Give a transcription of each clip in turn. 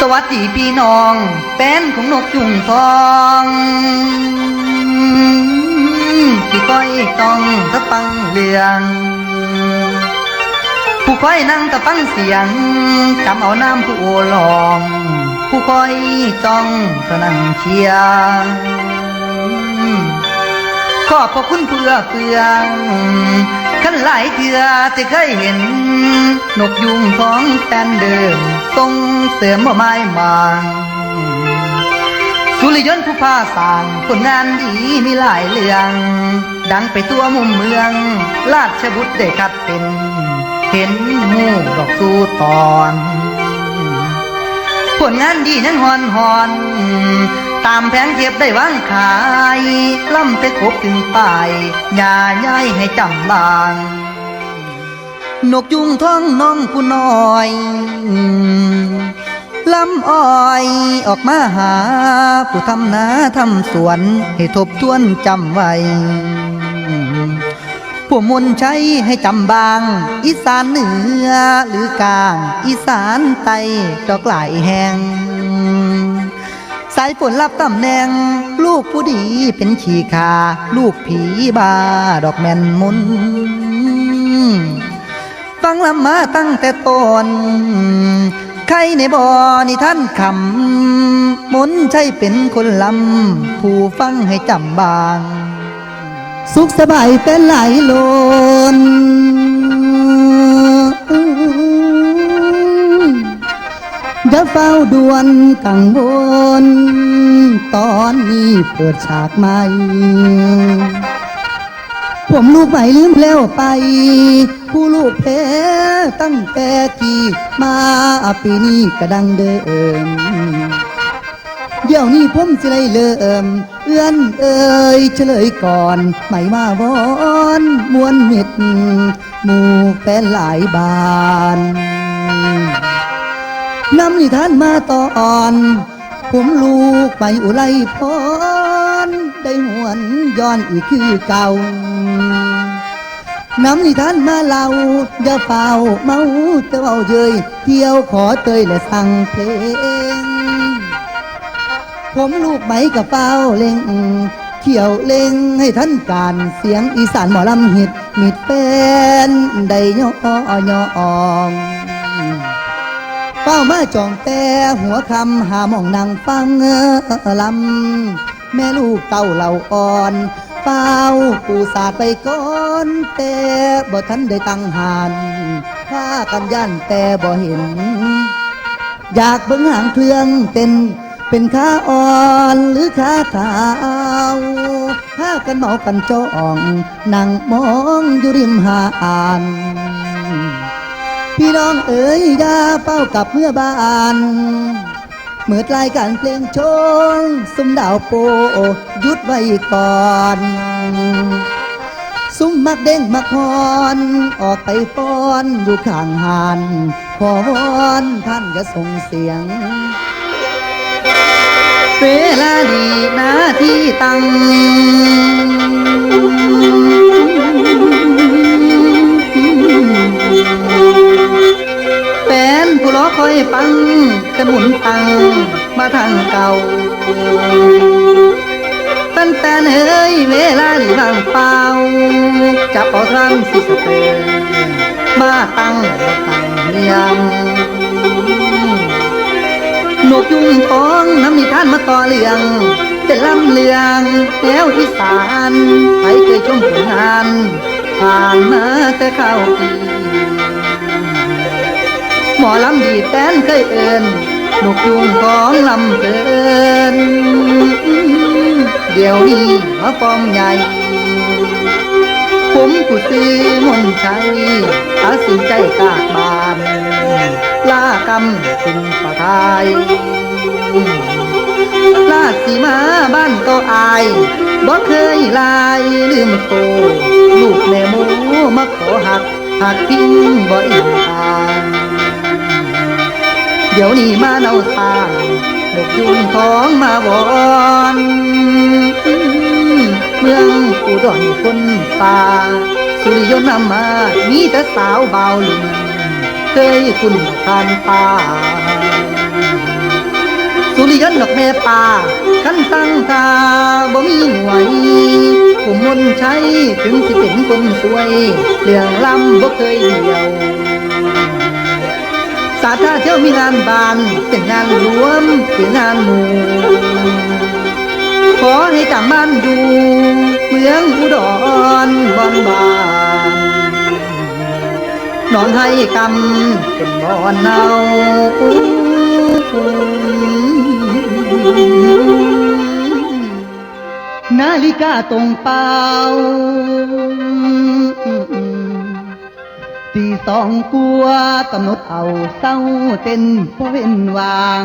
สวัสดีพี่น้องแฟนของนกยุงทองที่ก้อยต้องตะปังเรืองผู้คอยนั่งตะปังเสียงจำเอาน้ำผู้โอลอง ผู้คอยจ้องก็นั่งเชียร์ขอบพระคุณเพื่อเฟืองขันหลายเถื่อที่เคยเห็น นกยุงของแฟนเดิม ทรงเสริมไม้มางสุริยนต์ผู้พาสร้างผลงานดีมีหลายเรื่อง ดังไปตัวมุมเมือง ราชบุตรได้คัดเป็น เห็นหูดอกสู้ตอนผลงานดีนั้นหอนหอนตามแผงเทียบได้วางขาย ล่ำแต่คบถึงป่ายอย่าย้ายให้จำบาง นกยุงท้องน้องผู้น้อยลำอ้อยออกมาหา ผู้ทำนาทำสวน ให้ทบทวนจำไว้ผู้มนใช้ให้จำบาง อีสานเหนือหรือกลาง อีสานใต้ดอกหลายแหงสายฝนรับตำแหน่ง ลูกผู้ดีเป็นขีคา ลูกผีบา ดอกแม่นมุน ฟังลำมาตั้งแต่ตนใครในบ่อนี่ท่านคำมนใช่เป็นคนลำ ผู้ฟังให้จำบาง สุขสบายเป็นไหลลนอย่าเฝ้าดวนกังวล ตอนนี้เปิดฉากใหม่ ผมลูกใหม่ลืมแล้วไป ผู้ลูกแพ้ตั้งแต่กี่มาปีนี้ก็ดังเดิม เดี๋ยวนี้ผมจะเลยเริ่มเอื้อนเอ่ยเฉลยก่อน ไม่มาวอนมวนเม็ดหมู่แฟนหลายบานนำนิทานมาตอน ผมลูกไปอุไรพรได้หวนย้อนอีกคือเก่า น้ำนิทานมาเล่าอย่าเฝ้าเมาแต่เว้าเยยเที่ยวขอเตยและสั่งเพลง ผมลูกไหมกับเฝ้าเล่งเขี่ยวเล่งให้ท่านการเสียงอีสานหมอลำฮิตมิดเป็นได้ย่อยองเป้ามาจองแต่หัวคำหามองนางฟังลำแม่ลูกเต้าเหล่าอ่อน เป้าปูสาดไปก่อนแต่บ่ทันได้ตั้งหานพากันย่านแต่บ่เห็น อยากเบิ่งหางเครื่องเต้นเป็นขาอ่อนหรือขาขาวพากันเมากันจ้องนั่งมองอยู่ริมหาอ่านพี่น้องเอ๋ยยาเป้ากลับเมื่อบ้าน เมื่อรายการเพลงชงสุมดาวโปหยุดไว้ก่อนซุ้มมักเด้งมักฮอนออกไปฟ้อนอยู่ข้างหานขอวอนท่านจะส่งเสียง เวลาดีนาที่ตั้ง ยฟังกระหมุนตังมาทางเก่า ตั้งแต่เอ้ยเวลาดีบางเปล่าจับเอาทางสิสเตอมาตั้งตั้งเรียงนกยุงท้องน้ำนิท่านมาต่อเรื่องเป็นลำเลืองแนวอีสานใครเคยชมผลงานผ่านมาแต่เข้าปี มอลำดีแฟนเคยเอินนกยุงของลำเกิน เดี๋ยวนี้มาฟอมใหญ่ ผมผู้ซื้อมนชัยตัดสินใจกากบานล่ากำถึงประทายลาสีมาบ้านก็อายบ่เคยลายลืมโตลูกแม่หมูมาขอหักหักพิงบ่อิน เดี๋ยวนี้มาเนาทางดกยุงท้องมาวอนเมืองอุดรคนตาสุริยนต์นมามีแต่สาวเบาวลิงเคยคุณผ่านตาดอกแม่ป่าขันตั้งตาบ่มีหวยผู้มนใช้ถึงสิเป็นคนสวยเรื่องลำบ่เคยเดียว สาธาเที่ยวมีงานบานเป็นงานรวมหรืองานหมู่ขอให้จำมันอยู่เมืองอุดรบอนบานนอนให้กำเป็นบอนเนานาฬิกาตรงเป้า ตีสองกลัวกำหนดเอาเศร้าเต้นเพราะเว้นวาง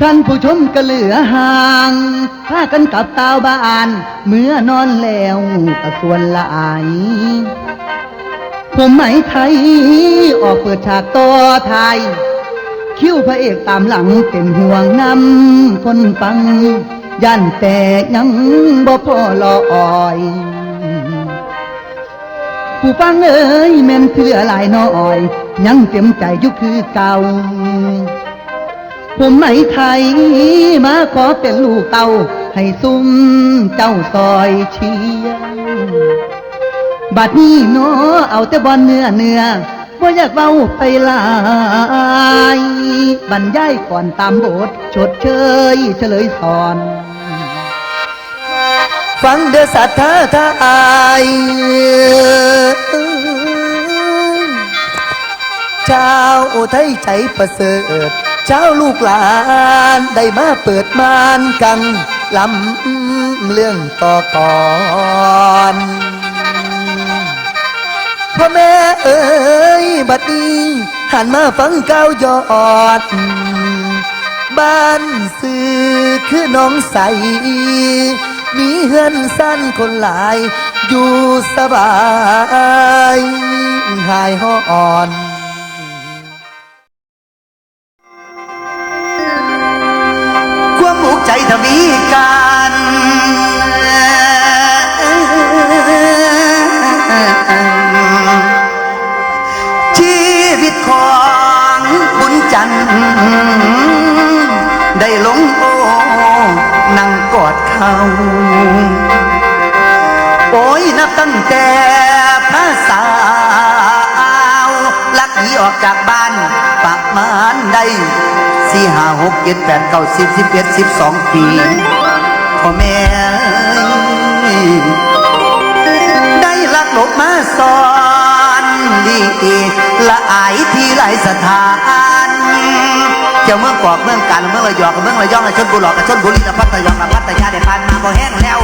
ท่านผู้ชมก็เหลือห่างพากันกลับตาวบ้าน เมื่อนอนแล้วก็ส่วนละอายผมไหมไทย ออกเปิดฉากต่อไทย คิ้วพระเอกตามหลังเป็นห่วงนำคนฟังย่านแต่ยังบ่พอรออ่อย ผู้ฟังเอ้ยแม่นเพื่อหลายน้อยยังเต็มใจอยู่คือเก่า ผมไหมไทยมาขอเป็นลูกเต้าให้ซุ้มเจ้าซอยเชียงบัดนี้เนาะเอาแต่บอลเนื้อเนื้อบ่อยากเว้าไปลายบรรยายก่อนตามบทชดเชยเฉลยสอน ฟังเด้อสัทธาทายเจ้าไทยใจประเสริฐเจ้าลูกหลานได้มาเปิดมานกันลำเรื่องต่อก่อนพ่อแม่เอ๋ยบัดนี้หันมาฟังก้าวยอด บ้านซื้อคือน้องใส มีเฮือนสั้นคนหลาย อยู่สบายหายห่ออ่อนความมุกใจทวีการชีวิตของคุณจันทร์ แต่พระสาวลักหนีออกจากบ้านประมาณได้สี่ห้าหกเจ็ดแปดเก้าสิบสิบเอ็ดสิบสองปีพ่อแม่ได้ลักหลบมาสอนดีละอายที่หลายสถานเจ้าเมืองกอกเมืองกันเมืองระยองกับเมืองระยองชนบุรีกับชนบุรีและพัทยากับพัทยาได้ผ่านมาพอแห้งแล้ว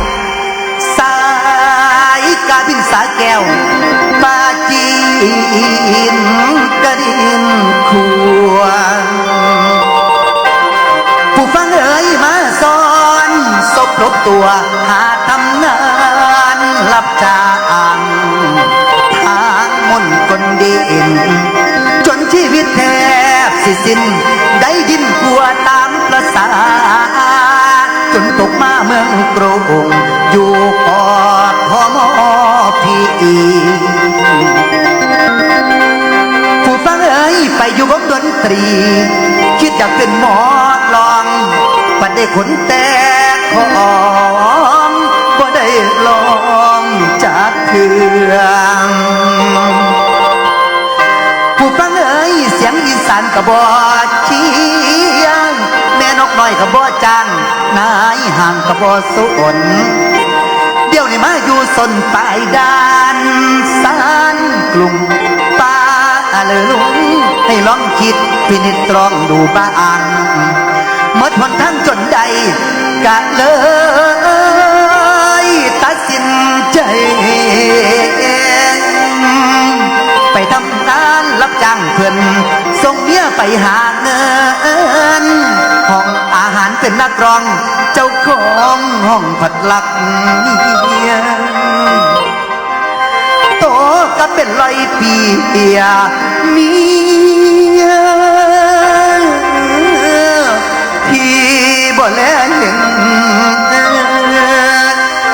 สาแก้วปาจีนกระดินขัวผู้ฟังเอ๋ยมาสอนศพลบตัวหาทำงานรับจ้างทางมนคนดินจนชีวิตแทบสิสิ้น ผู้ฟังเอ๋ยไปอยู่วงดนตรี คิดอยากเป็นหมอลองปัดได้ขนแตกหอมก็ได้ลองจากเครื่องผู้ฟังเอ๋ยเสียงอีสานกระบอเชียงแม่นกน้อยกระบอจังนายห่างกระบอสุน เดี๋ยวนี้มาอยู่สนปลายดานสานกลุ่มป้าเลอลุงให้ลองคิดพินิจตรองดูบ้างเมื่อทนทั้งจนใดกะเลยตัดสินใจ ไปทำงานรับจ้างเพื่อนส่งเมียไปหาเงิน เป็นนักร้อง เจ้าของห้องผัดหลักเมียโตก็เป็นร้อยปีเมียที่บ่แลเห็น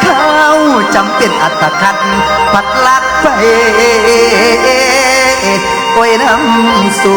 เขาจำเป็นอัตคัดปัดลักไปโอ้ยน้ำสู